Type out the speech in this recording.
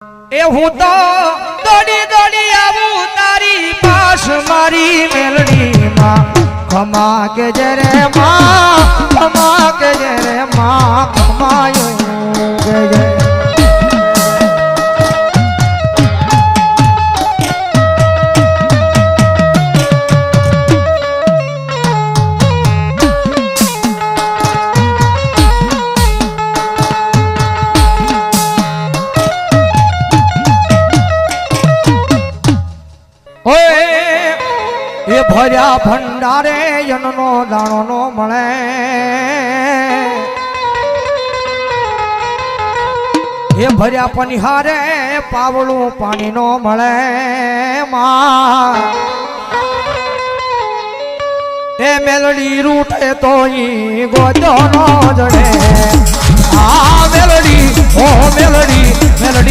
એ હું તો દોડી દોડી આવું તારી પાસ મારી મેલડીમાં. ખમા કે જરે માં એ ભર્યા ભંડારે યનનો દાણો નો મળે. એ ભર્યા પનિહારે પાવળું પાણી નો મળે માં. એ મેલડી રૂટે તો ઈ ગોજો નો